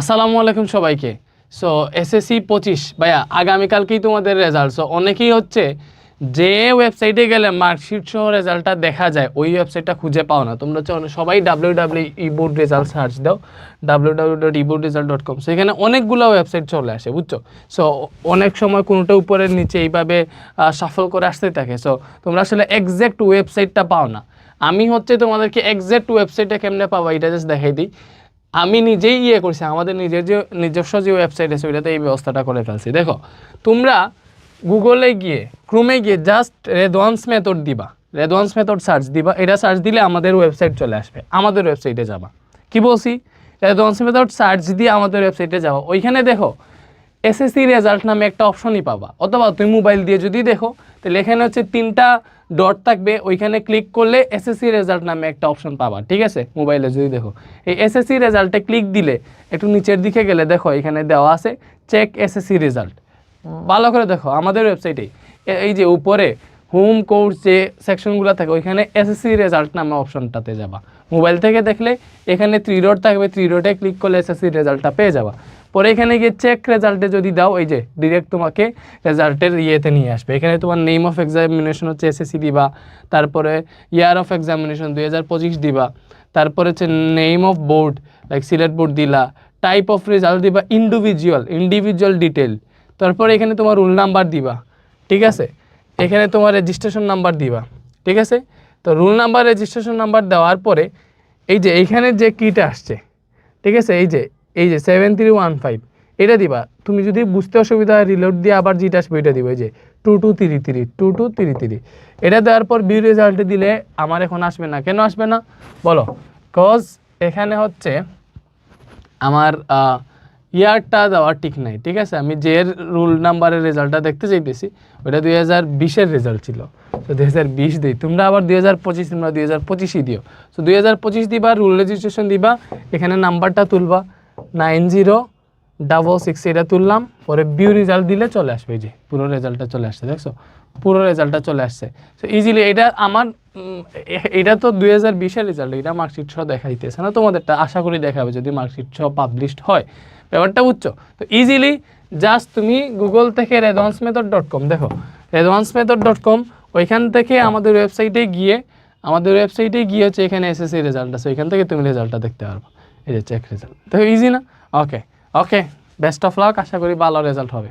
আসসালামু আলাইকুম সবাইকে। সো এসএসসি পঁচিশ, ভাইয়া, আগামীকালকেই তোমাদের রেজাল্ট সো অনেকেই হচ্ছে যে ওয়েবসাইটে গেলে মার্কশিট সহ রেজাল্টটা দেখা যায়, ওই ওয়েবসাইটটা খুঁজে পাও না। তোমরা হচ্ছে সবাই W W eboard result search দাও W W dot eboard result dot com সেখানে অনেকগুলো ওয়েবসাইট চলে আসে, বুঝছ? সো অনেক সময় কোনোটা উপরের নিচে এইভাবে সাফল করে আসতে থাকে। সো তোমরা আসলে একজ্যাক্ট ওয়েবসাইটটা পাও না। আমি হচ্ছে তোমাদেরকে এক্স্যাক্ট ওয়েবসাইটটা কেমনে পাবো, এটা জাস্ট দেখাই দিই। আমি নিজেই ইয়ে করছি, আমাদের নিজের যে, নিজস্ব যে ওয়েবসাইট আছে, ওইটাতে এই ব্যবস্থাটা করে ফেলছি। দেখো, তোমরা গুগলে গিয়ে ক্রোমে গিয়ে জাস্ট রেদওয়ান্স মেথড দিবা। রেদওয়ান্স মেথড সার্চ দিবা। এটা সার্চ দিলে আমাদের ওয়েবসাইট চলে আসবে, আমাদের ওয়েবসাইটে যাবা। কি বলছি? রেদওয়ান্স মেথড সার্চ দিয়ে আমাদের ওয়েবসাইটে যাবা ওইখানে দেখো এসএসসি রেজাল্ট নামে একটা অপশনই পাবা। অথবা তুমি মোবাইল দিয়ে যদি দেখো, তাহলে এখানে হচ্ছে তিনটা ডট থাকবে, ওইখানে ক্লিক করলে এসএসসি রেজাল্ট নামে একটা অপশন পাবা, ঠিক আছে? মোবাইলে যদি দেখো। এই এসএসসি রেজাল্টে ক্লিক দিলে একটু নিচের দিকে গেলে দেখো, এখানে দেওয়া আছে চেক এসএসসি রেজাল্ট ভালো করে দেখো, আমাদের ওয়েবসাইটে এই। যে উপরে হোম কোর্স যে সেকশনগুলো থাকে, ওইখানে এসএসসি রেজাল্ট নামে অপশনটাতে যাবা। মোবাইল থেকে দেখলে, এখানে থ্রি ডট থাকবে থ্রি ডটে ক্লিক করলে এসএসসি রেজাল্টটা পেয়ে যাবা। পরে এখানে গিয়ে চেক রেজাল্টে যদি দাও, এই যে ডিরেক্ট তোমাকে রেজাল্টের ইয়েতে নিয়ে আসবে। এখানে তোমার নেম অফ এক্সামিনেশন হচ্ছে এসএসসি দিবা, তারপরে ইয়ার অফ এক্সামিনেশন দুই হাজার পঁচিশ দিবা, তারপরে হচ্ছে name of board like Sylhet board দিলা টাইপ অফ রেজাল্ট দিবা ইন্ডিভিজুয়াল ইন্ডিভিজুয়াল ডিটেল তারপরে এখানে তোমার রুল নাম্বার দিবা, ঠিক আছে? এখানে তোমার রেজিস্ট্রেশন নাম্বার দিবা, ঠিক আছে? তো রুল নাম্বার রেজিস্ট্রেশন নাম্বার দেওয়ার পরে এই যে এইখানে যে কিটা আসছে, ঠিক আছে? এই যে এই যে সেভেন থ্রি ওয়ান ফাইভ এটা দিবা। তুমি যদি বুঝতে অসুবিধা হয় রিলোড দিয়ে আবার যেটা আসবে এটা দিবা। যে two two three three two two three three এটা দেওয়ার পর বিউ রেজাল্টে দিলে আমার এখন আসবে না। কেন আসবে না? বলো। কজ এখানে হচ্ছে আমার ইয়ারটা দেওয়া ঠিক নাই, ঠিক আছে? আমি যে রুল নাম্বারের রেজাল্টটা দেখতে চাইতেছি ওটা দুই হাজার বিশের রেজাল্ট ছিল। তো দুই হাজার বিশ দিই। তোমরা আবার দুই হাজার পঁচিশ, তোমরা দুই হাজার পঁচিশই দিও। তো দুই হাজার পঁচিশ দিবা রুল রেজিস্ট্রেশন দিবা, এখানে নাম্বারটা তুলবা। নাইন জিরো, ডাবল সিক্স, এটা তুললাম, পরে বিউ রেজাল্ট দিলে চলে আসবে এই যে, পুরো রেজাল্টটা চলে আসছে, দেখছ? পুরো রেজাল্টটা চলে আসছে। তো ইজিলি এটা আমার এটা তো দুই হাজার বিশের রেজাল্ট এটা মার্কশিট সহ দেখাইতেছে না তোমাদেরটা, আশা করি দেখাবে যদি মার্কশিট সহ পাবলিশড হয়। ব্যাপারটা বুঝছ তো ইজিলি জাস্ট তুমি গুগল থেকে রেদওয়ান্স মেথড ডট কম দেখো রেদওয়ান্স মেথড ডট কম ওইখান থেকে আমাদের ওয়েবসাইটে গিয়ে, আমাদের ওয়েবসাইটে গিয়ে হচ্ছে এখানে এসএসসি রেজাল্ট আছে, ওইখান থেকে তুমি রেজাল্টটা দেখতে পারবে। এই যে চেক রেজাল্ট তো ইজি না? Okay okay best of luck আশা করি ভালো রেজাল্ট হবে।